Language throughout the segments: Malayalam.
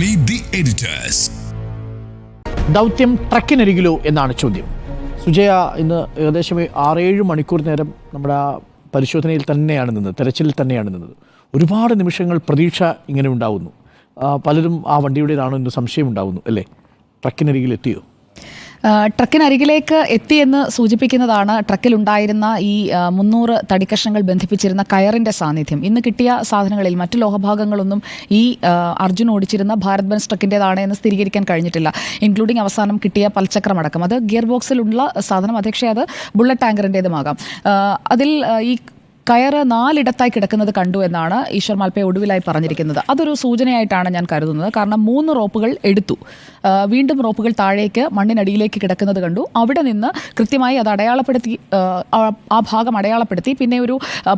Meet ദി എഡിറ്റേഴ്സ് ദൗത്യം ട്രക്കിനരികിലോ എന്നാണ് ചോദ്യം. സുജയ ഇന്ന് ഏകദേശം ആറേഴ് മണിക്കൂർ നേരം നമ്മുടെ പരിശോധനയിൽ തന്നെയാണ് നിന്നത് തെരച്ചിലിൽ തന്നെയാണ് നിന്നത്. ഒരുപാട് നിമിഷങ്ങൾ പ്രതീക്ഷ ഇങ്ങനെ ഉണ്ടാവുന്നു. പലരും ആ വണ്ടിയുടേതാണോ എന്ന് സംശയം ഉണ്ടാവുന്നു അല്ലേ? ട്രക്കിനരികിൽ എത്തിയോ ട്രക്കിനരികിലേക്ക് എത്തിയെന്ന് സൂചിപ്പിക്കുന്നതാണ് ട്രക്കിലുണ്ടായിരുന്ന ഈ മുന്നൂറ് തടിക്കഷ്ണങ്ങൾ ബന്ധിപ്പിച്ചിരുന്ന കയറിന്റെ സാന്നിധ്യം. ഇന്ന് കിട്ടിയ സാധനങ്ങളിൽ മറ്റു ലോഹഭാഗങ്ങളൊന്നും ഈ അർജുൻ ഓടിച്ചിരുന്ന ഭാരത് ബൻസ് ട്രക്കിന്റെതാണ് എന്ന് സ്ഥിരീകരിക്കാൻ കഴിഞ്ഞിട്ടില്ല. ഇൻക്ലൂഡിംഗ് അവസാനം കിട്ടിയ പൽചക്രമടക്കം അത് ഗിയർ ബോക്സിലുള്ള സാധനം. അധ്യക്ഷ അത് ബുള്ളറ്റ് ടാങ്കറിന്റേതുമാകാം അതിൽ ഈ കയറ് നാലിടത്തായി കിടക്കുന്നത് കണ്ടു എന്നാണ് ഈശ്വർ മാൽപ്പെ ഒടുവിലായി പറഞ്ഞിരിക്കുന്നത്. അതൊരു സൂചനയായിട്ടാണ് ഞാൻ കരുതുന്നത്. കാരണം മൂന്ന് റോപ്പുകൾ എടുത്തു. വീണ്ടും റോപ്പുകൾ താഴേക്ക് മണ്ണിനടിയിലേക്ക് കിടക്കുന്നത് കണ്ടു. അവിടെ നിന്ന് കൃത്യമായി അത് അടയാളപ്പെടുത്തി ആ, ഭാഗം അടയാളപ്പെടുത്തി. പിന്നെ ഒരു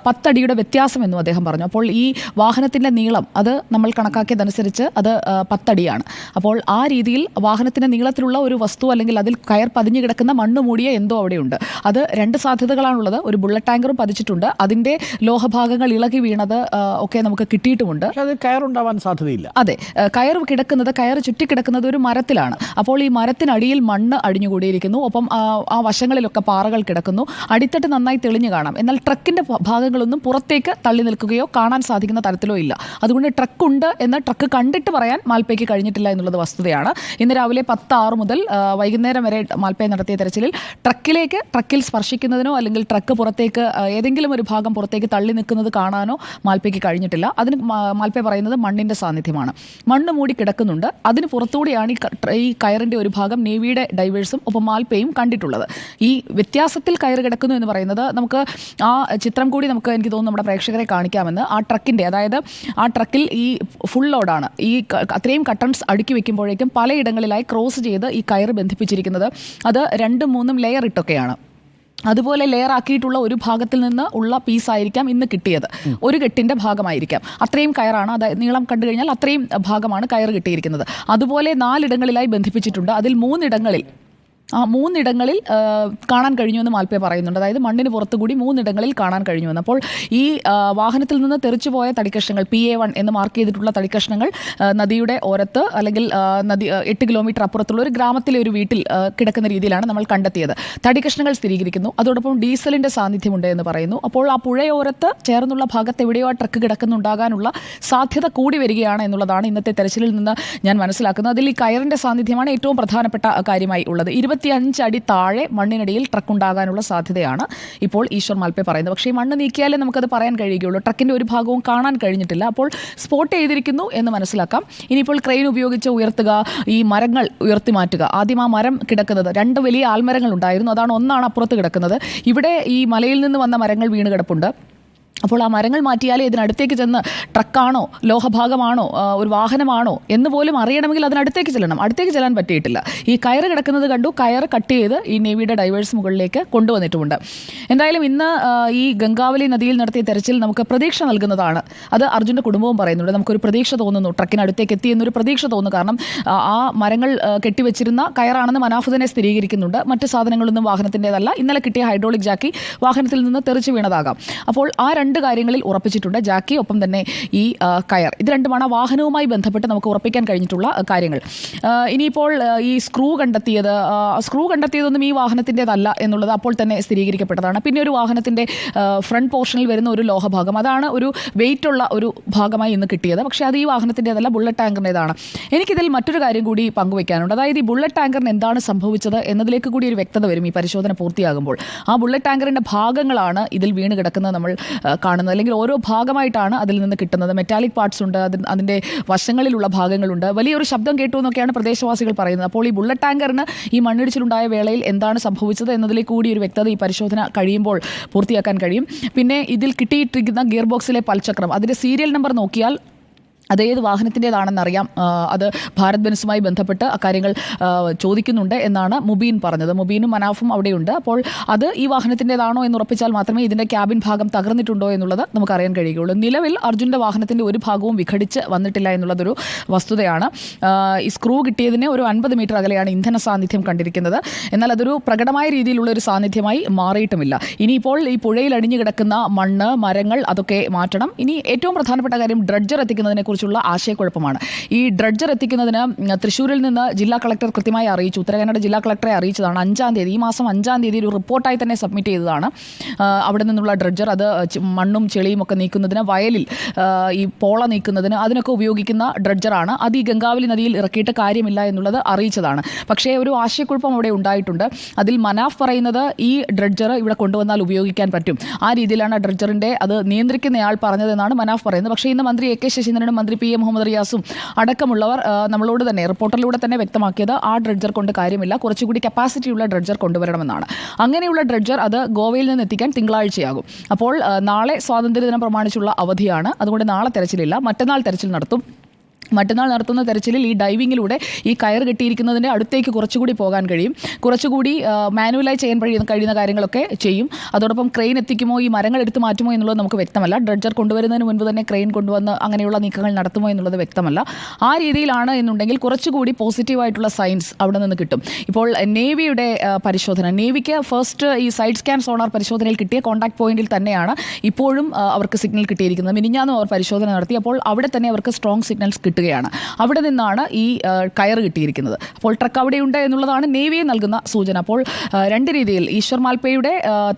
പത്തടിയുടെ പത്തടിയുടെ വ്യത്യാസമെന്നും അദ്ദേഹം പറഞ്ഞു. അപ്പോൾ ഈ വാഹനത്തിന്റെ നീളം അത് നമ്മൾ കണക്കാക്കിയതനുസരിച്ച് അത് പത്തടിയാണ്. അപ്പോൾ ആ രീതിയിൽ വാഹനത്തിന്റെ നീളത്തിലുള്ള ഒരു വസ്തു അല്ലെങ്കിൽ അതിൽ കയർ പതിഞ്ഞു കിടക്കുന്ന മണ്ണ് മൂടിയ എന്തോ അവിടെയുണ്ട്. അത് രണ്ട് സാധ്യതകളാണുള്ളത്. ഒരു ബുള്ളറ്റ് ടാങ്കറും പതിച്ചിട്ടുണ്ട്. അതിന്റെ ലോഹഭാഗങ്ങൾ ഇളകി വീണത് ഒക്കെ നമുക്ക് കിട്ടിയിട്ടുമുണ്ട്. അത് കയറുണ്ടാവാൻ സാധ്യതയില്ല. അതെ കയർ കിടക്കുന്നത് കയർ ചുറ്റിക്കിടക്കുന്നത് ഒരു മരത്തിലാണ്. അപ്പോൾ ഈ മരത്തിനടിയിൽ മണ്ണ് അടിഞ്ഞുകൂടിയിരിക്കുന്നു. ഒപ്പം ആ, വശങ്ങളിലൊക്കെ പാറകൾ കിടക്കുന്നു. അടിത്തട്ട് നന്നായി തെളിഞ്ഞു കാണാം. എന്നാൽ ട്രക്കിന്റെ ഭാഗങ്ങളൊന്നും പുറത്തേക്ക് തള്ളി നിൽക്കുകയോ കാണാൻ സാധിക്കുന്ന തരത്തിലോ ഇല്ല. അതുകൊണ്ട് ട്രക്ക് ഉണ്ട് എന്ന് ട്രക്ക് കണ്ടിട്ട് പറയാൻ മാൽപ്പയ്ക്ക് കഴിഞ്ഞിട്ടില്ല എന്നുള്ളത് വസ്തുതയാണ്. ഇന്ന് രാവിലെ പത്ത് ആറ് മുതൽ വൈകുന്നേരം വരെ മാൽപ്പയ നടത്തിയ തെരച്ചിലിൽ ട്രക്കിലേക്ക് ട്രക്കിൽ സ്പർശിക്കുന്നതിനോ അല്ലെങ്കിൽ ട്രക്ക് പുറത്തേക്ക് ഏതെങ്കിലും ഒരു ഭാഗം പുറത്തേക്ക് തള്ളി നിൽക്കുന്നത് കാണാനോ മാൽപ്പയ്ക്ക് കഴിഞ്ഞിട്ടില്ല. അതിന് മാൽപ്പ പറയുന്നത് മണ്ണിന്റെ സാന്നിധ്യമാണ്. മണ്ണ് മൂടി കിടക്കുന്നുണ്ട്. അതിന് പുറത്തുകൂടിയാണ് ഈ ഈ കയറിന്റെ ഒരു ഭാഗം നേവിയുടെ ഡൈവേഴ്സും ഒപ്പം മാൽപ്പയും കണ്ടിട്ടുള്ളത്. ഈ വ്യത്യാസത്തിൽ കയറ് കിടക്കുന്നു എന്ന് പറയുന്നത് നമുക്ക് ആ ചിത്രം കൂടി നമുക്ക് എനിക്ക് തോന്നുന്നു നമ്മുടെ പ്രേക്ഷകരെ കാണിക്കാമെന്ന് ആ ട്രക്കിന്റെ അതായത് ആ ട്രക്കിൽ ഈ ഫുൾ ലോഡാണ്. ഈ അത്രയും കട്ടൺസ് അടുക്കി വെക്കുമ്പോഴേക്കും പലയിടങ്ങളിലായി ക്രോസ് ചെയ്ത് ഈ കയറ് ബന്ധിപ്പിച്ചിരിക്കുന്നത്. അത് രണ്ടും മൂന്നും ലെയർ ഇട്ടൊക്കെയാണ് അതുപോലെ ലെയർ ആക്കിയിട്ടുള്ള ഒരു ഭാഗത്തിൽ നിന്ന് ഉള്ള പീസ് ആയിരിക്കാം ഇന്ന് കിട്ടിയത്. ഒരു കെട്ടിന്റെ ഭാഗമായിരിക്കാം. അത്രയും കയറാണ്. അതായത് നീളം കണ്ടു കഴിഞ്ഞാൽ അത്രയും ഭാഗമാണ് കയർ കിട്ടിയിരിക്കുന്നത്. അതുപോലെ നാലിടങ്ങളിലായി ബന്ധിപ്പിച്ചിട്ടുണ്ട്. അതിൽ മൂന്നിടങ്ങളിൽ ആ മൂന്നിടങ്ങളിൽ കാണാൻ കഴിഞ്ഞുവെന്ന് മാൽപ്പേ പറയുന്നുണ്ട്. അതായത് മണ്ണിന് പുറത്തുകൂടി മൂന്നിടങ്ങളിൽ കാണാൻ കഴിഞ്ഞു കഴിഞ്ഞുവെന്ന്. അപ്പോൾ ഈ വാഹനത്തിൽ നിന്ന് തെറിച്ചു പോയ തടിക്കഷ്ണങ്ങൾ പി എ വൺ എന്ന് മാർക്ക് ചെയ്തിട്ടുള്ള തടിക്കഷ്ണങ്ങൾ നദിയുടെ ഓരത്ത് അല്ലെങ്കിൽ നദി എട്ട് കിലോമീറ്റർ അപ്പുറത്തുള്ള ഒരു ഗ്രാമത്തിലെ ഒരു വീട്ടിൽ കിടക്കുന്ന രീതിയിലാണ് നമ്മൾ കണ്ടെത്തിയത്. തടിക്കഷ്ണങ്ങൾ സ്ഥിരീകരിക്കുന്നു. അതോടൊപ്പം ഡീസലിന്റെ സാന്നിധ്യമുണ്ട് എന്ന് പറയുന്നു. അപ്പോൾ ആ പുഴയോരത്ത് ചേർന്നുള്ള ഭാഗത്ത് എവിടെയോ ആ ട്രക്ക് കിടക്കുന്നുണ്ടാകാനുള്ള സാധ്യത കൂടി വരികയാണ് എന്നുള്ളതാണ് ഇന്നത്തെ തെരച്ചിലിൽ നിന്ന് ഞാൻ മനസ്സിലാക്കുന്നത്. അതിൽ ഈ കയറിന്റെ സാന്നിധ്യമാണ് ഏറ്റവും പ്രധാനപ്പെട്ട കാര്യമായി ഉള്ളത്. ഇരുപത്തിയഞ്ച് അടി താഴെ മണ്ണിനടിയിൽ ട്രക്ക് ഉണ്ടാകാനുള്ള സാധ്യതയാണ് ഇപ്പോൾ ഈശ്വർ മാൽപ്പെ പറയുന്നത്. പക്ഷേ ഈ മണ്ണ് നീക്കിയാലേ നമുക്കത് പറയാൻ കഴിയുകയുള്ളൂ. ട്രക്കിന്റെ ഒരു ഭാഗവും കാണാൻ കഴിഞ്ഞിട്ടില്ല. അപ്പോൾ സ്പോട്ട് ചെയ്തിരിക്കുന്നു എന്ന് മനസ്സിലാക്കാം. ഇനിയിപ്പോൾ ക്രെയിൻ ഉപയോഗിച്ച് ഉയർത്തുക ഈ മരങ്ങൾ ഉയർത്തി മാറ്റുക. ആദ്യം ആ മരം കിടക്കുന്നത് രണ്ട് വലിയ ആൽമരങ്ങൾ ഉണ്ടായിരുന്നു. അതാണ് ഒന്നാണ് അപ്പുറത്ത് കിടക്കുന്നത്. ഇവിടെ ഈ മലയിൽ നിന്ന് വന്ന മരങ്ങൾ വീണ് കിടപ്പുണ്ട്. അപ്പോൾ ആ മരങ്ങൾ മാറ്റിയാലേ ഇതിനടുത്തേക്ക് ചെന്ന് ട്രക്കാണോ ലോഹഭാഗമാണോ ഒരു വാഹനമാണോ എന്ന് പോലും അറിയണമെങ്കിൽ അതിനടുത്തേക്ക് ചെല്ലണം. അടുത്തേക്ക് ചെല്ലാൻ പറ്റിയിട്ടില്ല. ഈ കയറ് കിടക്കുന്നത് കണ്ടു. കയറ് കട്ട് ചെയ്ത് ഈ നേവിയുടെ ഡൈവേഴ്സ് മുകളിലേക്ക് കൊണ്ടുവന്നിട്ടുമുണ്ട്. എന്തായാലും ഇന്ന് ഈ ഗംഗാവലി നദിയിൽ നടത്തിയ തെരച്ചിൽ നമുക്ക് പ്രതീക്ഷ നൽകുന്നതാണ്. അത് അർജുന്റെ കുടുംബവും പറയുന്നുണ്ട്. നമുക്കൊരു പ്രതീക്ഷ തോന്നുന്നു. ട്രക്കിനടുത്തേക്ക് എത്തി എന്നൊരു പ്രതീക്ഷ തോന്നുന്നു. കാരണം ആ, മരങ്ങൾ കെട്ടിവെച്ചിരുന്ന കയറാണെന്ന് മനാഫുദിനെ സ്ഥിരീകരിക്കുന്നുണ്ട്. മറ്റ് സാധനങ്ങളൊന്നും വാഹനത്തിന്റെതല്ല. ഇന്നലെ കിട്ടിയ ഹൈഡ്രോളിക് ജാക്കി വാഹനത്തിൽ നിന്ന് തെറിച്ച് വീണതാകാം. അപ്പോൾ ആ രണ്ട് കാര്യങ്ങളിൽ ഉറപ്പിച്ചിട്ടുണ്ട്. ജാക്കി ഒപ്പം തന്നെ ഈ കയർ. ഇത് രണ്ടുമാണ് വാഹനവുമായി ബന്ധപ്പെട്ട് നമുക്ക് ഉറപ്പിക്കാൻ കഴിഞ്ഞിട്ടുള്ള കാര്യങ്ങൾ. ഇനിയിപ്പോൾ ഈ സ്ക്രൂ കണ്ടെത്തിയത് സ്ക്രൂ കണ്ടെത്തിയതൊന്നും ഈ വാഹനത്തിന്റെതല്ല എന്നുള്ളത് അപ്പോൾ തന്നെ സ്ഥിരീകരിക്കപ്പെട്ടതാണ്. പിന്നെ ഒരു വാഹനത്തിന്റെ ഫ്രണ്ട് പോർഷനിൽ വരുന്ന ഒരു ലോഹഭാഗം. അതാണ് ഒരു വെയിറ്റ് ഉള്ള ഒരു ഭാഗമായി ഇന്ന് കിട്ടിയത്. പക്ഷേ അത് ഈ വാഹനത്തിന്റെതല്ല ബുള്ളറ്റ് ടാങ്കറിന്റെതാണ്. എനിക്കിതിൽ മറ്റൊരു കാര്യം കൂടി പങ്കുവയ്ക്കാനുണ്ട് അതായത് ഈ ബുള്ളറ്റ് ടാങ്കറിന് എന്താണ് സംഭവിച്ചത് എന്നതിലേക്ക് കൂടി ഒരു വ്യക്തത വരും ഈ പരിശോധന പൂർത്തിയാകുമ്പോൾ. ആ ബുള്ളറ്റ് ടാങ്കറിന്റെ ഭാഗങ്ങളാണ് ഇതിൽ വീണ് കിടക്കുന്നത് നമ്മൾ കാണുന്നത്. അല്ലെങ്കിൽ ഓരോ ഭാഗമായിട്ടാണ് അതിൽ നിന്ന് കിട്ടുന്നത്. മെറ്റാലിക് പാർട്സ് ഉണ്ട് അതിന് അതിന്റെ വശങ്ങളിലുള്ള ഭാഗങ്ങളുണ്ട്. വലിയൊരു ശബ്ദം കേട്ടു എന്നൊക്കെയാണ് പ്രദേശവാസികൾ പറയുന്നത്. അപ്പോൾ ഈ ബുള്ളറ്റ് ടാങ്കറിന് ഈ മണ്ണിടിച്ചിലുണ്ടായ വേളയിൽ എന്താണ് സംഭവിച്ചത് എന്നതിലേക്ക് കൂടി ഒരു വ്യക്തത ഈ പരിശോധന കഴിയുമ്പോൾ പൂർത്തിയാക്കാൻ കഴിയും. പിന്നെ ഇതിൽ കിട്ടിയിട്ടിരിക്കുന്ന ഗിയർ ബോക്സിലെ പൽചക്രം. അതിന്റെ സീരിയൽ നമ്പർ നോക്കിയാൽ അത് ഏത് വാഹനത്തിന്റേതാണെന്നറിയാം അത് ഭാരത് ബെൻസുമായി ബന്ധപ്പെട്ട് അക്കാര്യങ്ങൾ ചോദിക്കുന്നുണ്ട് എന്നാണ് മുബീൻ പറഞ്ഞത്. മുബീനും മനാഫും അവിടെയുണ്ട്. അപ്പോൾ അത് ഈ വാഹനത്തിന്റെതാണോ എന്ന് ഉറപ്പിച്ചാൽ മാത്രമേ ഇതിന്റെ ക്യാബിൻ ഭാഗം തകർന്നിട്ടുണ്ടോ എന്നുള്ളത് നമുക്കറിയാൻ കഴിയുകയുള്ളൂ. നിലവിൽ അർജുന്റെ വാഹനത്തിന്റെ ഒരു ഭാഗവും വിഘടിച്ച് വന്നിട്ടില്ല എന്നുള്ളതൊരു വസ്തുതയാണ്. ഈ സ്ക്രൂ കിട്ടിയതിന് ഒരു അൻപത് മീറ്റർ അകലെയാണ് ഇന്ധന സാന്നിധ്യം കണ്ടിരിക്കുന്നത്. എന്നാൽ അതൊരു പ്രകടമായ രീതിയിലുള്ള ഒരു സാന്നിധ്യമായി മാറിയിട്ടുമില്ല. ഇനിയിപ്പോൾ ഈ പുഴയിൽ അടിഞ്ഞു കിടക്കുന്ന മണ്ണ് മരങ്ങൾ അതൊക്കെ മാറ്റണം. ഇനി ഏറ്റവും പ്രധാനപ്പെട്ട കാര്യം ഡ്രഡ്ജർ എത്തിക്കുന്നതിനെ കുറിച്ചുള്ള ആശയക്കുഴപ്പമാണ്. ഈ ഡ്രഡ്ജർ എത്തിക്കുന്നതിന് തൃശ്ശൂരിൽ നിന്ന് ജില്ലാ കളക്ടർ കൃത്യമായി അറിയിച്ചു. ഉത്തരകന്നഡ ജില്ലാ കളക്ടറെ അറിയിച്ചതാണ്. അഞ്ചാം തീയതി ഈ മാസം അഞ്ചാം തീയതി ഒരു റിപ്പോർട്ടായി തന്നെ സബ്മിറ്റ് ചെയ്തതാണ്. അവിടെ നിന്നുള്ള ഡ്രഡ്ജർ അത് മണ്ണും ചെളിയും ഒക്കെ നീക്കുന്നതിന് വയലിൽ ഈ പോള നീക്കുന്നതിന് അതിനൊക്കെ ഉപയോഗിക്കുന്ന ഡ്രഡ്ജറാണ്. അത് ഈ ഗംഗാവലി നദിയിൽ ഇറക്കിയിട്ട് കാര്യമില്ല എന്നുള്ളത് അറിയിച്ചതാണ്. പക്ഷേ ഒരു ആശയക്കുഴപ്പം അവിടെ ഉണ്ടായിട്ടുണ്ട്. അതിൽ മനാഫ് പറയുന്നത് ഈ ഡ്രഡ്ജർ ഇവിടെ കൊണ്ടുവന്നാൽ ഉപയോഗിക്കാൻ പറ്റും. ആ രീതിയിലാണ് ഡ്രഡ്ജറിന്റെ അത് നിയന്ത്രിക്കുന്നയാൾ പറഞ്ഞതെന്നാണ് മനാഫ് പറയുന്നത്. പക്ഷേ ഇന്ന് മന്ത്രി എ കെ ശശീന്ദ്രനും മന്ത്രി പി എ മുഹമ്മദ് റിയാസും അടക്കമുള്ളവർ നമ്മളോട് തന്നെ റിപ്പോർട്ടറിലൂടെ തന്നെ വ്യക്തമാക്കിയത് ആ ഡ്രഡ്ജർ കൊണ്ട് കാര്യമില്ല. കുറച്ചുകൂടി കപ്പാസിറ്റിയുള്ള ഡ്രഡ്ജർ കൊണ്ടുവരണമെന്നാണ്. അങ്ങനെയുള്ള ഡ്രഡ്ജർ അത് ഗോവയിൽ നിന്ന് എത്തിക്കാൻ തിങ്കളാഴ്ചയാകും. അപ്പോൾ നാളെ സ്വാതന്ത്ര്യദിനം പ്രമാണിച്ചുള്ള അവധിയാണ്. അതുകൊണ്ട് നാളെ തെരച്ചിലില്ല. മറ്റന്നാൾ തെരച്ചിൽ നടത്തും. മറ്റന്നാൾ നടത്തുന്ന തെരച്ചിലിൽ ഈ ഡൈവിങ്ങിലൂടെ ഈ കയർ കെട്ടിയിരിക്കുന്നതിന്റെ അടുത്തേക്ക് കുറച്ചുകൂടി പോകാൻ കഴിയും. കുറച്ചുകൂടി മാനുവലായി ചെയ്യാൻ കഴിയുന്ന കഴിയുന്ന കാര്യങ്ങളൊക്കെ ചെയ്യും. അതോടൊപ്പം ക്രെയിൻ എത്തിക്കുമോ ഈ മരങ്ങൾ എടുത്ത് മാറ്റുമോ എന്നുള്ളത് നമുക്ക് വ്യക്തമല്ല. ഡ്രഡ്ജർ കൊണ്ടുവരുന്നതിന് മുൻപ് തന്നെ ക്രെയിൻ കൊണ്ടുവന്ന് അങ്ങനെയുള്ള നീക്കങ്ങൾ നടത്തുമോ എന്നുള്ളത് വ്യക്തമല്ല. ആ രീതിയിലാണ് എന്നുണ്ടെങ്കിൽ കുറച്ചുകൂടി പോസിറ്റീവായിട്ടുള്ള സയൻസ് അവിടെ നിന്ന് കിട്ടും. ഇപ്പോൾ നേവിയുടെ പരിശോധന നേവിക്ക് ഫസ്റ്റ് ഈ സൈഡ് സ്കാൻ സോണാർ പരിശോധനയിൽ കിട്ടിയ കോൺടാക്ട് പോയിന്റിൽ തന്നെയാണ് ഇപ്പോഴും അവർക്ക് സിഗ്നൽ കിട്ടിയിരിക്കുന്നത്. മിനിഞ്ഞാന്നും അവർ പരിശോധന നടത്തി. അപ്പോൾ അവിടെ തന്നെ അവർക്ക് സ്ട്രോങ് സിഗ്നൽസ് കിട്ടുകയാണ്. അവിടെ നിന്നാണ് ഈ കയർ കിട്ടിയിരിക്കുന്നത്. അപ്പോൾ ട്രക്ക് അവിടെയുണ്ട് എന്നുള്ളതാണ് നേവിയെ നൽകുന്ന സൂചന. അപ്പോൾ രണ്ട് രീതിയിൽ ഈശ്വർ മാൽപ്പയുടെ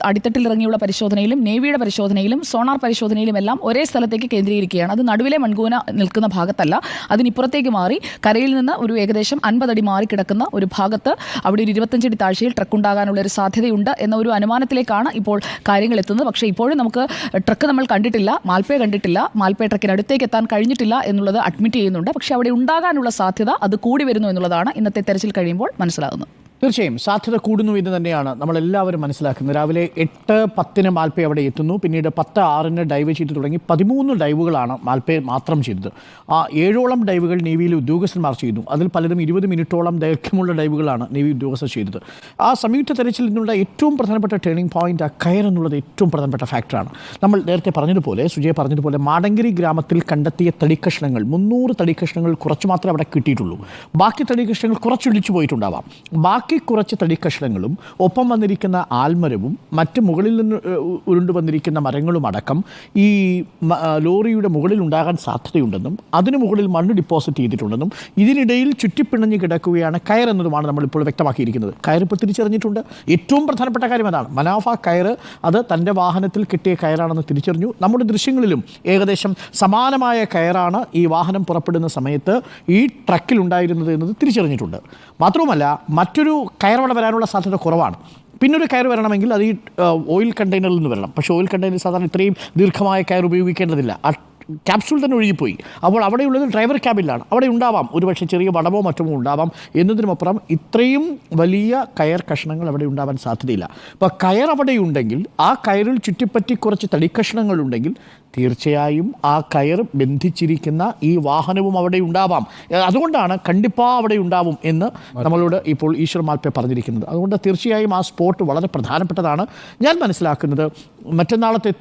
അടിത്തട്ടിൽ ഇറങ്ങിയുള്ള പരിശോധനയിലും നേവിയുടെ പരിശോധനയിലും സോണാർ പരിശോധനയിലും എല്ലാം ഒരേ സ്ഥലത്തേക്ക് കേന്ദ്രീകരിക്കുകയാണ്. അത് നടുവിലെ മൺകൂന നിൽക്കുന്ന ഭാഗത്തല്ല. അതിനിപ്പുറത്തേക്ക് മാറി കരയിൽ നിന്ന് ഒരു ഏകദേശം അൻപതടി മാറി കിടക്കുന്ന ഒരു ഭാഗത്ത് അവിടെ ഒരു ഇരുപത്തഞ്ചടി താഴ്ചയിൽ ട്രക്ക് ഉണ്ടാകാനുള്ള ഒരു സാധ്യതയുണ്ട് എന്ന ഒരു അനുമാനത്തിലേക്കാണ് ഇപ്പോൾ കാര്യങ്ങൾ എത്തുന്നത്. പക്ഷേ ഇപ്പോഴും നമുക്ക് ട്രക്ക് നമ്മൾ കണ്ടിട്ടില്ല മാൽപ്പയെ കണ്ടിട്ടില്ല. മാൽപ്പയ ട്രക്കിനടുത്തേക്ക് എത്താൻ കഴിഞ്ഞിട്ടില്ല എന്നുള്ളത് അഡ്മിറ്റ് ചെയ്യുന്നുണ്ട്. പക്ഷേ അവിടെ ഉണ്ടാകാനുള്ള സാധ്യത അത് കൂടി വരുന്നു എന്നുള്ളതാണ് ഇന്നത്തെ തെരച്ചിൽ കഴിയുമ്പോൾ മനസ്സിലാകുന്നത്. തീർച്ചയായും സാധ്യത കൂടുന്നു എന്ന് തന്നെയാണ് നമ്മളെല്ലാവരും മനസ്സിലാക്കുന്നത്. രാവിലെ എട്ട് പത്തിന് മാൽപ്പ അവിടെ എത്തുന്നു. പിന്നീട് പത്ത് ആറിന് ഡൈവ് ചെയ്ത് തുടങ്ങി പതിമൂന്ന് ഡൈവുകളാണ് മാൽപ്പ മാത്രം ചെയ്തത്. ആ ഏഴോളം ഡൈവുകൾ നേവിയിലെ ഉദ്യോഗസ്ഥന്മാർ ചെയ്തു. അതിൽ പലരും ഇരുപത് മിനിറ്റോളം ദൈർഘ്യമുള്ള ഡൈവുകളാണ് നേവി ഉദ്യോഗസ്ഥർ ചെയ്തത്. ആ സംയുക്ത തെരച്ചിൽ നിന്നുള്ള ഏറ്റവും പ്രധാനപ്പെട്ട ടേണിംഗ് പോയിന്റ് ആ കയർ എന്നുള്ളത് ഏറ്റവും പ്രധാനപ്പെട്ട ഫാക്ടറാണ് നമ്മൾ നേരത്തെ പറഞ്ഞതുപോലെ സുജയ പറഞ്ഞതുപോലെ മാടങ്കരി ഗ്രാമത്തിൽ കണ്ടെത്തിയ തടിക്കഷ്ണങ്ങൾ മുന്നൂറ് തടിക്കഷ്ണങ്ങൾ കുറച്ച് മാത്രമേ അവിടെ കിട്ടിയിട്ടുള്ളൂ. ബാക്കി തടിക്കഷ്ണങ്ങൾ കുറച്ചൊലിച്ചു പോയിട്ടുണ്ടാവാം. ബാക്കി കുറച്ച് തടിക്കഷ്ണങ്ങളും ഒപ്പം വന്നിരിക്കുന്ന ആൽമരവും മറ്റ് മുകളിൽ നിന്ന് ഉരുണ്ടു വന്നിരിക്കുന്ന മരങ്ങളും അടക്കം ഈ ലോറിയുടെ മുകളിൽ ഉണ്ടാകാൻ സാധ്യതയുണ്ടെന്നും അതിന് മുകളിൽ മണ്ണ് ഡിപ്പോസിറ്റ് ചെയ്തിട്ടുണ്ടെന്നും ഇതിനിടയിൽ ചുറ്റിപ്പിണഞ്ഞ് കിടക്കുകയാണ് കയർ എന്നതുമാണ് നമ്മളിപ്പോൾ വ്യക്തമാക്കിയിരിക്കുന്നത്. കയർ ഇപ്പോൾ തിരിച്ചറിഞ്ഞിട്ടുണ്ട്. ഏറ്റവും പ്രധാനപ്പെട്ട കാര്യം അതാണ്. മനാഫ കയർ അത് തന്റെ വാഹനത്തിൽ കിട്ടിയ കയറാണെന്ന് തിരിച്ചറിഞ്ഞു. നമ്മുടെ ദൃശ്യങ്ങളിലും ഏകദേശം സമാനമായ കയറാണ് ഈ വാഹനം പുറപ്പെടുന്ന സമയത്ത് ഈ ട്രക്കിലുണ്ടായിരുന്നത് എന്നത് തിരിച്ചറിഞ്ഞിട്ടുണ്ട്. മാത്രവുമല്ല മറ്റൊരു കയർ അവിടെ വരാനുള്ള സാധ്യത കുറവാണ്. പിന്നൊരു കയർ വരണമെങ്കിൽ അത് ഈ ഓയിൽ കണ്ടെയ്നറിൽ നിന്ന് വരണം. പക്ഷേ ഓയിൽ കണ്ടെയ്നർ സാധാരണ ഇത്രയും ദീർഘമായ കയർ ഉപയോഗിക്കേണ്ടതില്ല. ആ ക്യാപ്സൂൾ തന്നെ ഒഴുകിപ്പോയി. അപ്പോൾ അവിടെയുള്ളത് ഡ്രൈവർ ക്യാബിലാണ് അവിടെ ഉണ്ടാവാം. ഒരുപക്ഷെ ചെറിയ വടമോ മറ്റമോ ഉണ്ടാവാം. എന്നതിനുമപ്പുറം ഇത്രയും വലിയ കയർ കഷ്ണങ്ങൾ അവിടെ ഉണ്ടാവാൻ സാധ്യതയില്ല. അപ്പോൾ കയർ അവിടെയുണ്ടെങ്കിൽ ആ കയറിൽ ചുറ്റിപ്പറ്റി കുറച്ച് തടിക്കഷ്ണങ്ങളുണ്ടെങ്കിൽ തീർച്ചയായും ആ കയർ ബന്ധിച്ചിരിക്കുന്ന ഈ വാഹനവും അവിടെ ഉണ്ടാവാം. അതുകൊണ്ടാണ് കണ്ടിപ്പാ അവിടെ ഉണ്ടാവും എന്ന് നമ്മളോട് ഇപ്പോൾ ഈശ്വർ മാൽപ്പെ പറഞ്ഞിരിക്കുന്നത്. അതുകൊണ്ട് തീർച്ചയായും ആ സ്പോട്ട് വളരെ പ്രധാനപ്പെട്ടതാണ്. ഞാൻ മനസ്സിലാക്കുന്നത് മറ്റന്നാളത്തെ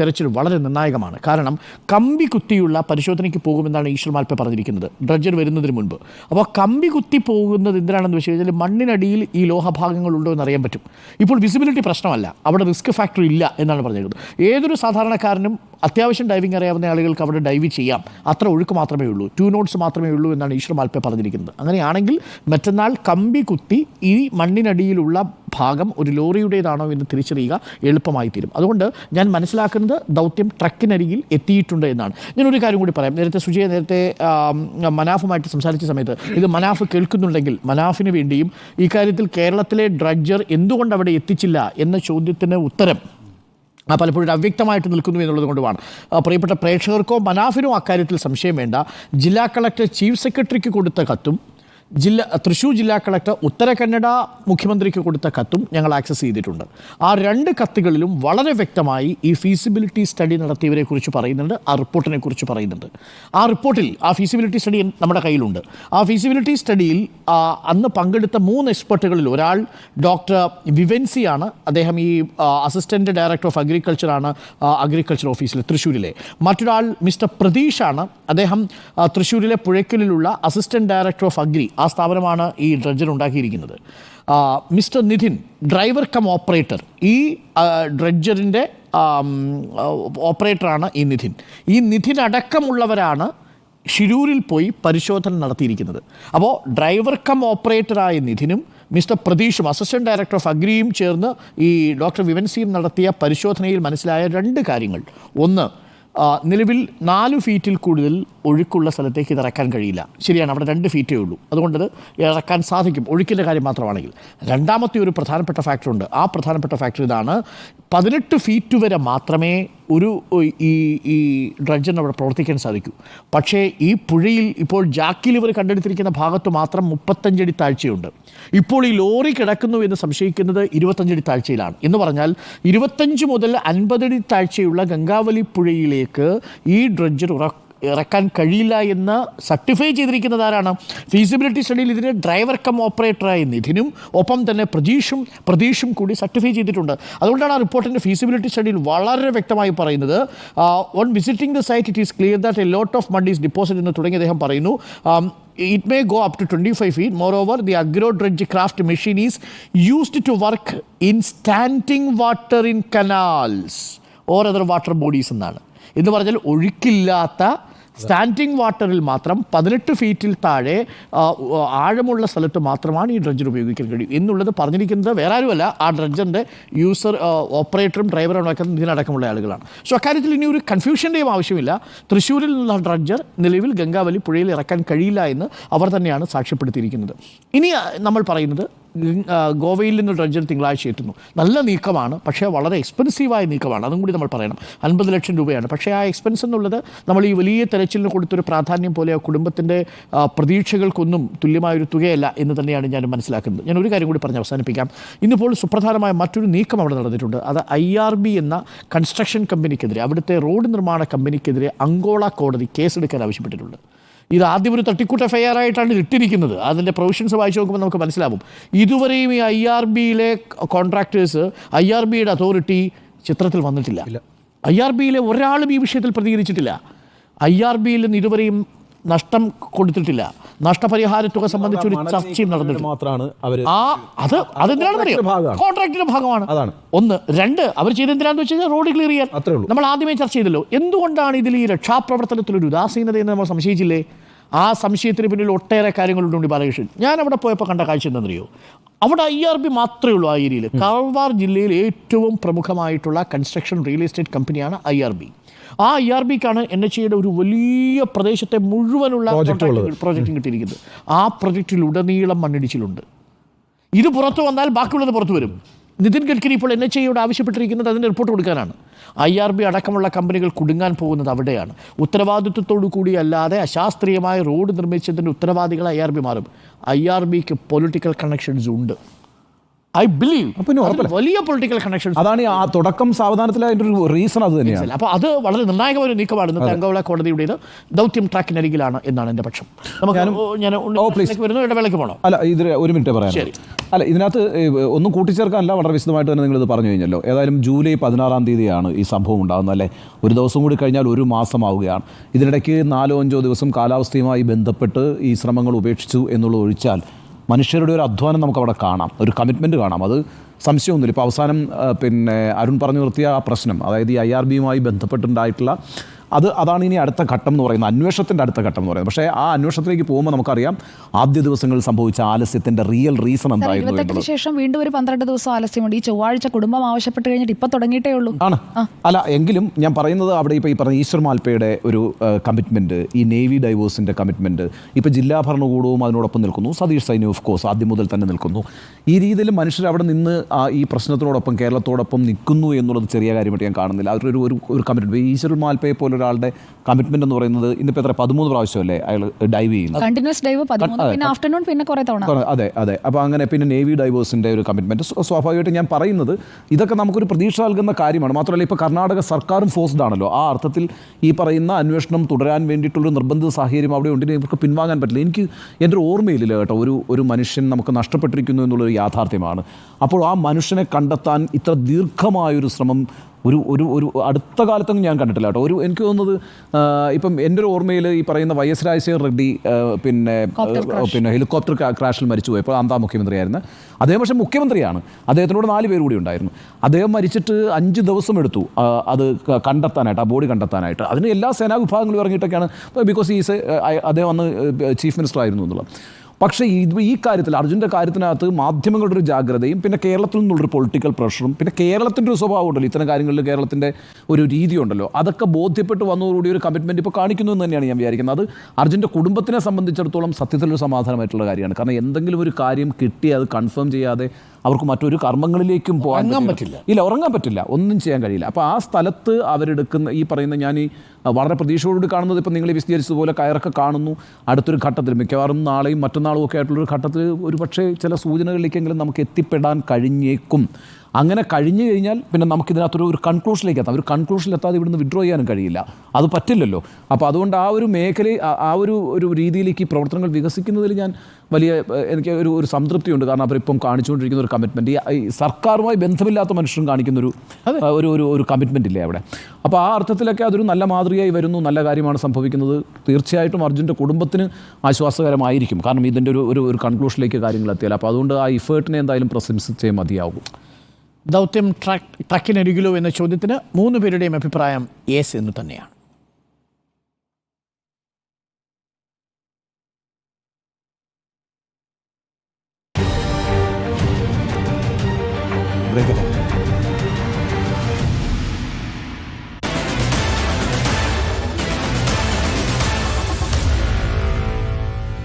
തെരച്ചിൽ വളരെ നിർണായകമാണ്. കാരണം കമ്പി കുത്തിയുള്ള പരിശോധനയ്ക്ക് പോകുമെന്നാണ് ഈശ്വർ മാൽപ്പെ പറഞ്ഞിരിക്കുന്നത്. ഡ്രഡ്ജർ വരുന്നതിന് മുൻപ്. അപ്പോൾ കമ്പി കുത്തി പോകുന്നത് എന്തിനാണെന്ന് വെച്ച് കഴിഞ്ഞാൽ മണ്ണിനടിയിൽ ഈ ലോഹഭാഗങ്ങൾ ഉണ്ടോ എന്ന് അറിയാൻ പറ്റും. ഇപ്പോൾ വിസിബിലിറ്റി പ്രശ്നമല്ല. അവിടെ റിസ്ക് ഫാക്ടർ ഇല്ല എന്നാണ് പറഞ്ഞിരിക്കുന്നത്. ഏതൊരു സാധാരണക്കാരനും അത്യാവശ്യം ഡൈവിംഗ് അറിയാവുന്ന ആളുകൾക്ക് അവിടെ ഡൈവ് ചെയ്യാം. അത്ര ഒഴുക്ക് മാത്രമേ ഉള്ളൂ. ടു നോട്ട്സ് മാത്രമേ ഉള്ളൂ എന്നാണ് ഈശ്വർ മാൽപ്പെ പറഞ്ഞിരിക്കുന്നത്. അങ്ങനെയാണെങ്കിൽ മറ്റന്നാൾ കമ്പി കുത്തി ഈ മണ്ണിനടിയിലുള്ള ഭാഗം ഒരു ലോറിയുടേതാണോ എന്ന് തിരിച്ചറിയുക എളുപ്പമായി തീരും. അതുകൊണ്ട് ഞാൻ മനസ്സിലാക്കുന്നത് ദൗത്യം ട്രക്കിനരികിൽ എത്തിയിട്ടുണ്ട് എന്നാണ്. ഞാനൊരു കാര്യം കൂടി പറയാം. നേരത്തെ സുജയ നേരത്തെ മനാഫുമായിട്ട് സംസാരിച്ച സമയത്ത് ഇത് മനാഫ് കേൾക്കുന്നുണ്ടെങ്കിൽ മനാഫിന് വേണ്ടിയും ഇക്കാര്യത്തിൽ കാര്യത്തിൽ കേരളത്തിലെ ഡ്രഗ്ജർ എന്തുകൊണ്ട് അവിടെ എത്തിച്ചില്ല എന്ന ചോദ്യത്തിന് ഉത്തരം പലപ്പോഴും അവ്യക്തമായിട്ട് നിൽക്കുന്നു എന്നുള്ളത് കൊണ്ടുമാണ്. പ്രിയപ്പെട്ട പ്രേക്ഷകർക്കോ മനാഫിനോ അക്കാര്യത്തിൽ സംശയം വേണ്ട. ജില്ലാ കളക്ടർ ചീഫ് സെക്രട്ടറിക്ക് കൊടുത്ത കത്തും ജില്ല തൃശ്ശൂർ ജില്ലാ കളക്ടർ ഉത്തര കന്നഡ മുഖ്യമന്ത്രിക്ക് കൊടുത്ത കത്തും ഞങ്ങൾ ആക്സസ് ചെയ്തിട്ടുണ്ട്. ആ രണ്ട് കത്തുകളിലും വളരെ വ്യക്തമായി ഈ ഫീസിബിലിറ്റി സ്റ്റഡി നടത്തിയവരെ കുറിച്ച് പറയുന്നുണ്ട് ആ റിപ്പോർട്ടിനെ കുറിച്ച് പറയുന്നുണ്ട്. ആ റിപ്പോർട്ടിൽ ആ ഫീസിബിലിറ്റി സ്റ്റഡി നമ്മുടെ കയ്യിലുണ്ട്. ആ ഫീസിബിലിറ്റി സ്റ്റഡിയിൽ അന്ന് പങ്കെടുത്ത മൂന്ന് എക്സ്പെർട്ടുകളിൽ ഒരാൾ ഡോക്ടർ വിവെൻസിയാണ് അദ്ദേഹം ഈ അസിസ്റ്റന്റ് ഡയറക്ടർ ഓഫ് അഗ്രികൾച്ചറാണ് അഗ്രികൾച്ചർ ഓഫീസിൽ തൃശ്ശൂരിലെ മറ്റൊരാൾ മിസ്റ്റർ പ്രതീഷാണ് അദ്ദേഹം തൃശ്ശൂരിലെ പുഴയ്ക്കലിലുള്ള അസിസ്റ്റന്റ് ഡയറക്ടർ ഓഫ് അഗ്രി സ്ഥാപനമാണ് ഈ ഡ്രഡ്ജർ ഉണ്ടാക്കിയിരിക്കുന്നത്. Mister Nidhin driver cum operator. ഈ ആ, ഡ്രഡ്ജറിന്റെ ഓപ്പറേറ്ററാണ് ഈ നിധിൻ. ഈ നിധിൻ അടക്കമുള്ളവരാണ് ഷിരൂരിൽ പോയി പരിശോധന നടത്തിയിരിക്കുന്നത്. അപ്പോൾ ഡ്രൈവർ കം ഓപ്പറേറ്ററായ നിധിനും മിസ്റ്റർ പ്രതീഷും അസിസ്റ്റന്റ് ഡയറക്ടർ ഓഫ് അഗ്രിയും ചേർന്ന് ഈ ഡോക്ടർ വിവൻസിയും നടത്തിയ പരിശോധനയിൽ മനസ്സിലായ രണ്ട് കാര്യങ്ങൾ. ഒന്ന് ആ, നിലവിൽ നാല് ഫീറ്റിൽ കൂടുതൽ ഒഴുക്കുള്ള സ്ഥലത്തേക്ക് ഇത് ഇറക്കാൻ കഴിയില്ല. ശരിയാണ് അവിടെ രണ്ട് ഫീറ്റേ ഉള്ളൂ. അതുകൊണ്ട് ഇത് ഇറക്കാൻ സാധിക്കും. ഒഴുക്കിന്റെ കാര്യം മാത്രമാണെങ്കിൽ. രണ്ടാമത്തെ ഒരു പ്രധാനപ്പെട്ട ഫാക്ടറുണ്ട് ആ പ്രധാനപ്പെട്ട ഫാക്ടർ ഇതാണ് പതിനെട്ട് ഫീറ്റ് വരെ മാത്രമേ ഒരു ഈ ഈ ഡ്രഡ്ജറിന് അവിടെ പ്രവർത്തിക്കാൻ സാധിക്കൂ. പക്ഷേ ഈ പുഴയിൽ ഇപ്പോൾ ജാക്കിൽ ഇവർ കണ്ടെടുത്തിരിക്കുന്ന ഭാഗത്ത് മാത്രം മുപ്പത്തഞ്ചടി താഴ്ചയുണ്ട്. ഇപ്പോൾ ഈ ലോറി കിടക്കുന്നു എന്ന് സംശയിക്കുന്നത് ഇരുപത്തഞ്ചടി താഴ്ചയിലാണ്. എന്ന് പറഞ്ഞാൽ ഇരുപത്തഞ്ച് മുതൽ അൻപതടി താഴ്ചയുള്ള ഗംഗാവലി പുഴയിലേക്ക് ഈ ഡ്രഡ്ജർ ഉറ ഇറക്കാൻ കഴിയില്ല എന്ന് സർട്ടിഫൈ ചെയ്തിരിക്കുന്നത് ആരാണ്? ഫീസിബിലിറ്റി സ്റ്റഡിയിൽ ഇതിന് ഡ്രൈവർ കം ഓപ്പറേറ്ററായ നിധിനും ഒപ്പം തന്നെ പ്രതീഷും പ്രതീഷും കൂടി സർട്ടിഫൈ ചെയ്തിട്ടുണ്ട്. അതുകൊണ്ടാണ് ആ റിപ്പോർട്ടിന്റെ ഫീസിബിലിറ്റി സ്റ്റഡിയിൽ വളരെ വ്യക്തമായി പറയുന്നത്. On visiting the site it is clear that a lot of mud is deposit എന്ന് തുടങ്ങി അദ്ദേഹം പറയുന്നു. It may go up to twenty five feet more over the agro dredge craft machine is used to work in standing water in canals or other water bodies എന്നാണ്. എന്ന് പറഞ്ഞാൽ ഒഴുക്കില്ലാത്ത സ്റ്റാൻഡിങ് വാട്ടറിൽ മാത്രം പതിനെട്ട് ഫീറ്റിൽ താഴെ ആഴമുള്ള സ്ഥലത്ത് മാത്രമാണ് ഈ ഡ്രഡ്ജർ ഉപയോഗിക്കാൻ കഴിയും. എന്നുള്ളത് പറഞ്ഞിരിക്കുന്നത് വേറെ ആരുമല്ല ആ ഡ്രഡ്ജറിന്റെ യൂസർ ഓപ്പറേറ്ററും ഡ്രൈവറും ഒക്കെ ഇതിനടക്കമുള്ള ആളുകളാണ്. സോ അക്കാര്യത്തിൽ ഇനി ഒരു കൺഫ്യൂഷന്റെയും ആവശ്യമില്ല. തൃശ്ശൂരിൽ നിന്നുള്ള ഡ്രഡ്ജർ നിലവിൽ ഗംഗാവലി പുഴയിൽ ഇറക്കാൻ കഴിയില്ല എന്ന് അവർ തന്നെയാണ് സാക്ഷ്യപ്പെടുത്തിയിരിക്കുന്നത്. ഇനി നമ്മൾ പറയുന്നത് ഗോവയിൽ നിന്ന് രഞ്ജൻ തിങ്കളാഴ്ച എത്തുന്നു. നല്ല നീക്കമാണ് പക്ഷേ വളരെ എക്സ്പെൻസീവായ നീക്കമാണ്. അതും കൂടി നമ്മൾ പറയണം. അൻപത് ലക്ഷം രൂപയാണ്. പക്ഷേ ആ എക്സ്പെൻസ് എന്നുള്ളത് നമ്മൾ ഈ വലിയ തെരച്ചിലിന് കൊടുത്തൊരു പ്രാധാന്യം പോലെ ആ കുടുംബത്തിന്റെ പ്രതീക്ഷകൾക്കൊന്നും തുല്യമായൊരു തുകയല്ല എന്ന് തന്നെയാണ് ഞാൻ മനസ്സിലാക്കുന്നത്. ഞാൻ ഒരു കാര്യം കൂടി പറഞ്ഞ് അവസാനിപ്പിക്കാം. ഇന്നിപ്പോൾ സുപ്രധാനമായ മറ്റൊരു നീക്കം അവിടെ നടന്നിട്ടുണ്ട്. അത് ഐ ആർ ബി എന്ന കൺസ്ട്രക്ഷൻ കമ്പനിക്കെതിരെ അവിടുത്തെ റോഡ് നിർമ്മാണ കമ്പനിക്കെതിരെ അങ്കോള കോടതി കേസെടുക്കാൻ ആവശ്യപ്പെട്ടിട്ടുണ്ട്. ഇത് ആദ്യം ഒരു തട്ടിക്കൂട്ട് എഫ് ഐ ആർ ആയിട്ടാണ് ഇട്ടിരിക്കുന്നത്. അതിന്റെ പ്രൊവിഷൻസ് വായിച്ചു നോക്കുമ്പോൾ നമുക്ക് മനസ്സിലാവും. ഇതുവരെയും ഈ ഐ ആർ ബിയിലെ കോൺട്രാക്ടേഴ്സ് ഐ ആർ ബിയുടെ അതോറിറ്റി ചിത്രത്തിൽ വന്നിട്ടില്ല. ഐ ആർ ബിയിലെ ഒരാളും ഈ വിഷയത്തിൽ പ്രതികരിച്ചിട്ടില്ല. ഐ ആർ ബിയിൽ നിന്ന് ഇതുവരെയും നഷ്ടം കൊടുത്തിട്ടില്ല. നഷ്ടപരിഹാര തുക സംബന്ധിച്ച് ഒരു ചർച്ചയും നടന്നിട്ടില്ല. മാത്രമാണ് ആ അത് അതെന്തിനാണെന്ന് അറിയോ? കോൺട്രാക്റ്റിന്റെ ഭാഗമാണ്. കോൺട്രാക്ടിന്റെ ഭാഗമാണ്. അതാണ്. ഒന്ന് രണ്ട് അവർ ചെയ്തെന്തിനാന്ന് വെച്ച് കഴിഞ്ഞാൽ റോഡ് ക്ലിയർ ചെയ്യാൻ. അത്രേ ഉള്ളൂ. നമ്മൾ ആദ്യമേ ചർച്ച ചെയ്തല്ലോ. എന്തുകൊണ്ടാണ് ഇതിൽ ഈ രക്ഷാപ്രവർത്തനത്തിൽ ഒരു ഉദാസീനത എന്ന് നമ്മൾ സംശയിച്ചില്ലേ? ആ സംശയത്തിന് പിന്നിൽ ഒട്ടേറെ കാര്യങ്ങളുണ്ട് ബാലകൃഷ്ണൻ. ഞാൻ അവിടെ പോയപ്പോൾ കണ്ട കാഴ്ച എന്തെന്നറിയോ അവിടെ ഐ ആർ ബി മാത്രമേ ഉള്ളൂ ആ ഏരിയയിൽ കാർവാർ ജില്ലയിൽ ഏറ്റവും പ്രമുഖമായിട്ടുള്ള കൺസ്ട്രക്ഷൻ റിയൽ എസ്റ്റേറ്റ് കമ്പനിയാണ് ഐ ആർ ബി ആ ഇ ആർ ബിക്കാണ് എൻ എച്ച് ഐയുടെ ഒരു വലിയ പ്രദേശത്തെ മുഴുവനുള്ള പ്രോജക്റ്റ് കിട്ടിയിരിക്കുന്നത്. ആ പ്രൊജക്റ്റിൽ ഉടനീളം മണ്ണിടിച്ചിലുണ്ട്. ഇത് പുറത്തു വന്നാൽ ബാക്കിയുള്ളത് പുറത്തു വരും. നിതിൻ ഗഡ്കരി ഇപ്പോൾ എൻ എച്ച് ഐയോട് ആവശ്യപ്പെട്ടിരിക്കുന്നത് അതിന്റെ റിപ്പോർട്ട് കൊടുക്കാനാണ്. ഐ ആർ ബി അടക്കമുള്ള കമ്പനികൾ കുടുങ്ങാൻ പോകുന്നത് അവിടെയാണ്. ഉത്തരവാദിത്വത്തോടു കൂടി അല്ലാതെ അശാസ്ത്രീയമായ റോഡ് നിർമ്മിച്ചതിന്റെ ഉത്തരവാദികൾ ഐ ആർ ബി മാറും. ഐ ആർ ബിക്ക് പൊളിറ്റിക്കൽ കണക്ഷൻസ് ഉണ്ട്. I believe? വലിയ പൊളിറ്റിക്കൽ കണക്ഷൻ അതാണ് ആ തുടക്കം സാവധാനത്തിലെ അതിന്റെ ഒരു റീസൺ അത് തന്നെയാണ്. അപ്പോൾ അത് വളരെ നിർണായകമായ ഒരു നീക്കമാണ് ഇന്നത്തെ അങ്കോള കോടതിയുടേത്. ദൗത്യം ട്രാക്കിനരികിലാണ് എന്നാണ് എന്റെ പക്ഷം. നമുക്ക് ഞാൻ വരുന്നു ഇടവേളയ്ക്ക് പോകണം അല്ല ഇതിൽ ഒരു മിനിറ്റ് പറയാം അല്ല ഇതിനകത്ത് ഒന്നും കൂട്ടിച്ചേർക്കാനല്ല വളരെ വിശദമായിട്ട് തന്നെ നിങ്ങളിത് പറഞ്ഞു കഴിഞ്ഞല്ലോ. ഏതായാലും ജൂലൈ പതിനാറാം തീയതിയാണ് ഈ സംഭവം ഉണ്ടാകുന്നത് അല്ലേ? ഒരു ദിവസം കൂടി കഴിഞ്ഞാൽ ഒരു മാസമാവുകയാണ്. ഇതിനിടയ്ക്ക് നാലോ അഞ്ചോ ദിവസം കാലാവസ്ഥയുമായി ബന്ധപ്പെട്ട് ഈ ശ്രമങ്ങൾ ഉപേക്ഷിച്ചു എന്നുള്ളത് ഒഴിച്ചാൽ മനുഷ്യരുടെ ഒരു അധ്വാനം നമുക്ക് അവിടെ കാണാം. ഒരു കമ്മിറ്റ്മെന്റ് കാണാം. അത് സംശയമൊന്നുമില്ല. ഇപ്പോൾ അവസാനം പിന്നെ അരുൺ പറഞ്ഞു നിർത്തിയ ആ പ്രശ്നം അതായത് ഈ ഐ ആർ ബിയുമായി ബന്ധപ്പെട്ടുണ്ടായിട്ടുള്ള അത് അതാണ് ഇനി അടുത്ത ഘട്ടം എന്ന് പറയുന്നത്. അന്വേഷണത്തിന്റെ അടുത്ത ഘട്ടം എന്ന് പറയുന്നത്. പക്ഷേ ആ അന്വേഷണത്തിലേക്ക് പോകുമ്പോൾ നമുക്കറിയാം ആദ്യ ദിവസങ്ങളിൽ സംഭവിച്ച ആലസ്യത്തിന്റെ റിയൽ റീസൺ എന്തായിരുന്നു ശേഷം വീണ്ടും ഒരു പന്ത്രണ്ട് ദിവസം ആലസ്യമുണ്ട്. ഈ ചൊവ്വാഴ്ച കുടുംബം ആവശ്യപ്പെട്ട് കഴിഞ്ഞിട്ട് ഇപ്പം തുടങ്ങിയിട്ടേ ഉള്ളൂ. ആണ്. അല്ല എങ്കിലും ഞാൻ പറയുന്നത് അവിടെ ഇപ്പോൾ ഈ പറഞ്ഞ ഈശ്വർ മാൽപ്പയുടെ ഒരു കമ്മിറ്റ്മെന്റ് ഈ നേവി ഡൈവേഴ്സിന്റെ കമ്മിറ്റ്മെന്റ് ഇപ്പോൾ ജില്ലാ ഭരണകൂടവും അതിനോടൊപ്പം നിൽക്കുന്നു. സതീഷ് സൈനി ഓഫ് കോഴ്സ് ആദ്യം മുതൽ തന്നെ നിൽക്കുന്നു. ഈ രീതിയിൽ മനുഷ്യർ അവിടെ നിന്ന് ഈ പ്രശ്നത്തിനോടൊപ്പം കേരളത്തോടൊപ്പം നിൽക്കുന്നു എന്നുള്ളത് ചെറിയ കാര്യമായിട്ട് ഞാൻ കാണുന്നില്ല. അവരൊരു ഒരു ഒരു കമ്മിറ്റ്മെന്റ് ഈശ്വർ മാൽപ്പയെ പോലെ ഒരാളുടെ കമ്മിറ്റ്മെന്റ് എന്ന് പറയുന്നത് ഇന്നിപ്പോ എത്ര? പതിമൂന്ന് പ്രാവശ്യമല്ലേ അയാൾ ഡൈവ് ചെയ്യുന്നത്? കണ്ടിന്യൂസ് ഡൈവ് പിന്നെ ആഫ്റ്റർനൂൺ പിന്നെ കുറെ തവണ. അതെ അതെ. അപ്പോൾ അങ്ങനെ പിന്നെ നേവി ഡൈവേഴ്സിന്റെ ഒരു കമ്മിറ്റ്മെന്റ് സ്വാഭാവികമായിട്ട് ഞാൻ പറയുന്നത് ഇതൊക്കെ നമുക്കൊരു പ്രതീക്ഷ നൽകുന്ന കാര്യമാണ്. മാത്രമല്ല ഇപ്പോൾ കർണാടക സർക്കാരും ഫോഴ്സ്ഡ് ആണല്ലോ. ആ അർത്ഥത്തിൽ ഈ പറയുന്ന അന്വേഷണം തുടരാൻ വേണ്ടിയിട്ടുള്ളൊരു നിർബന്ധിത സാഹചര്യം അവിടെ ഉണ്ടെങ്കിൽ ഇവർക്ക് പിൻവാങ്ങാൻ പറ്റില്ല. എനിക്ക് എന്റെ ഒരു ഓർമ്മയിലില്ല കേട്ടോ. ഒരു ഒരു മനുഷ്യൻ നമുക്ക് നഷ്ടപ്പെട്ടിരിക്കുന്നു എന്നുള്ളൊരു യാഥാർത്ഥ്യമാണ്. അപ്പോൾ ആ മനുഷ്യനെ കണ്ടെത്താൻ ഇത്ര ദീർഘമായൊരു ശ്രമം ഒരു ഒരു ഒരു അടുത്ത കാലത്തൊന്നും ഞാൻ കണ്ടിട്ടില്ല കേട്ടോ. ഒരു എനിക്ക് തോന്നുന്നത് ഇപ്പം എന്റെ ഒരു ഓർമ്മയിൽ ഈ പറയുന്ന വൈ എസ് രാജശേഖർ റെഡ്ഡി പിന്നെ പിന്നെ ഹെലികോപ്റ്റർ ക്രാ- ക്രാഷിൽ മരിച്ചു പോയപ്പോൾ അന്താ മുഖ്യമന്ത്രിയായിരുന്നു. അദ്ദേഹം പക്ഷേ മുഖ്യമന്ത്രിയാണ്. അദ്ദേഹത്തിനോട് നാല് പേര് കൂടി ഉണ്ടായിരുന്നു. അദ്ദേഹം മരിച്ചിട്ട് അഞ്ച് ദിവസം എടുത്തു അത് കണ്ടെത്താനായിട്ട് ആ ബോഡി കണ്ടെത്താനായിട്ട്. അതിന് എല്ലാ സേനാ വിഭാഗങ്ങളും ഇറങ്ങിയിട്ടൊക്കെയാണ് ബിക്കോസ് ഈസ് അദ്ദേഹം അന്ന് ചീഫ് മിനിസ്റ്റർ ആയിരുന്നു എന്നുള്ളത്. പക്ഷേ ഇത് ഈ കാര്യത്തിൽ അർജുന്റെ കാര്യത്തിനകത്ത് മാധ്യമങ്ങളുടെ ഒരു ജാഗ്രതയും പിന്നെ കേരളത്തിൽ നിന്നുള്ളൊരു പൊളിറ്റിക്കൽ പ്രഷറും പിന്നെ കേരളത്തിന്റെ ഒരു സ്വഭാവം ഉണ്ടല്ലോ ഇത്തരം കാര്യങ്ങളിൽ കേരളത്തിന്റെ ഒരു രീതി ഉണ്ടല്ലോ. അതൊക്കെ ബോധ്യപ്പെട്ട് വന്നതോടുകൂടി ഒരു കമ്മിറ്റ്മെന്റ് ഇപ്പോൾ കാണിക്കുന്നു എന്ന് തന്നെയാണ് ഞാൻ വിചാരിക്കുന്നത്. അത് അർജുന്റെ കുടുംബത്തിനെ സംബന്ധിച്ചിടത്തോളം സത്യത്തിലൊരു സമാധാനമായിട്ടുള്ള കാര്യമാണ്. കാരണം എന്തെങ്കിലും ഒരു കാര്യം കിട്ടി അത് കൺഫേം ചെയ്യാതെ അവർക്ക് മറ്റൊരു കർമ്മങ്ങളിലേക്കും പോകാൻ പറ്റില്ല. ഇല്ല ഉറങ്ങാൻ പറ്റില്ല. ഒന്നും ചെയ്യാൻ കഴിയില്ല. അപ്പോൾ ആ സ്ഥലത്ത് അവരെടുക്കുന്ന ഈ പറയുന്ന ഞാൻ ഈ വളരെ പ്രതീക്ഷയോട് കാണുന്നത് ഇപ്പം നിങ്ങൾ ഈ വിശദീകരിച്ചതുപോലെ കയറൊക്കെ കാണുന്നു. അടുത്തൊരു ഘട്ടത്തിൽ മിക്കവാറും നാളെയും മറ്റന്നാളും ഒക്കെ ആയിട്ടുള്ളൊരു ഘട്ടത്തിൽ ഒരു പക്ഷേ ചില സൂചനകളിലേക്കെങ്കിലും നമുക്ക് എത്തിപ്പെടാൻ കഴിഞ്ഞേക്കും. അങ്ങനെ കഴിഞ്ഞു കഴിഞ്ഞാൽ പിന്നെ നമുക്കിതിനകത്തൊരു ഒരു കൺക്ലൂഷനിലേക്ക് എത്താം ഒരു കൺക്ലൂഷനിൽ എത്താതെ ഇവിടുന്ന് വിഡ്രോ ചെയ്യാനും കഴിയില്ല. അത് പറ്റില്ലല്ലോ. അപ്പോൾ അതുകൊണ്ട് ആ ഒരു മേഖല ആ- ഒരു ഒരു രീതിയിലേക്ക് ഈ പ്രവർത്തനങ്ങൾ വികസിക്കുന്നതിൽ ഞാൻ വലിയ എനിക്ക് ഒരു ഒരു സംതൃപ്തിയുണ്ട്. കാരണം അവരിപ്പം കാണിച്ചുകൊണ്ടിരിക്കുന്ന ഒരു കമ്മിറ്റ്മെന്റ് ഈ സർക്കാരുമായി ബന്ധമില്ലാത്ത മനുഷ്യരും കാണിക്കുന്ന ഒരു ഒരു ഒരു ഒരു കമ്മിറ്റ്മെന്റ് ഇല്ലേ അവിടെ? അപ്പോൾ ആ അർത്ഥത്തിലൊക്കെ അതൊരു നല്ല മാതൃകയായി വരുന്നു. നല്ല കാര്യമാണ് സംഭവിക്കുന്നത്. തീർച്ചയായിട്ടും അർജുന്റെ കുടുംബത്തിന് ആശ്വാസകരമായിരിക്കും. കാരണം ഇതിന്റെ ഒരു ഒരു ഒരു കൺക്ലൂഷനിലേക്ക് കാര്യങ്ങൾ എത്തിയാൽ അപ്പോൾ അതുകൊണ്ട് ആ ഇഫേർട്ടിനെ എന്തായാലും പ്രശംസിച്ചേ മതിയാകും ദൗത്യം ട്രാക്ക് ട്രക്കിനരികിലോ എന്ന ചോദ്യത്തിന് മൂന്ന് പേരുടെയും അഭിപ്രായം യേസ് എന്ന് തന്നെയാണ്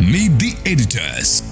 Meet the editors.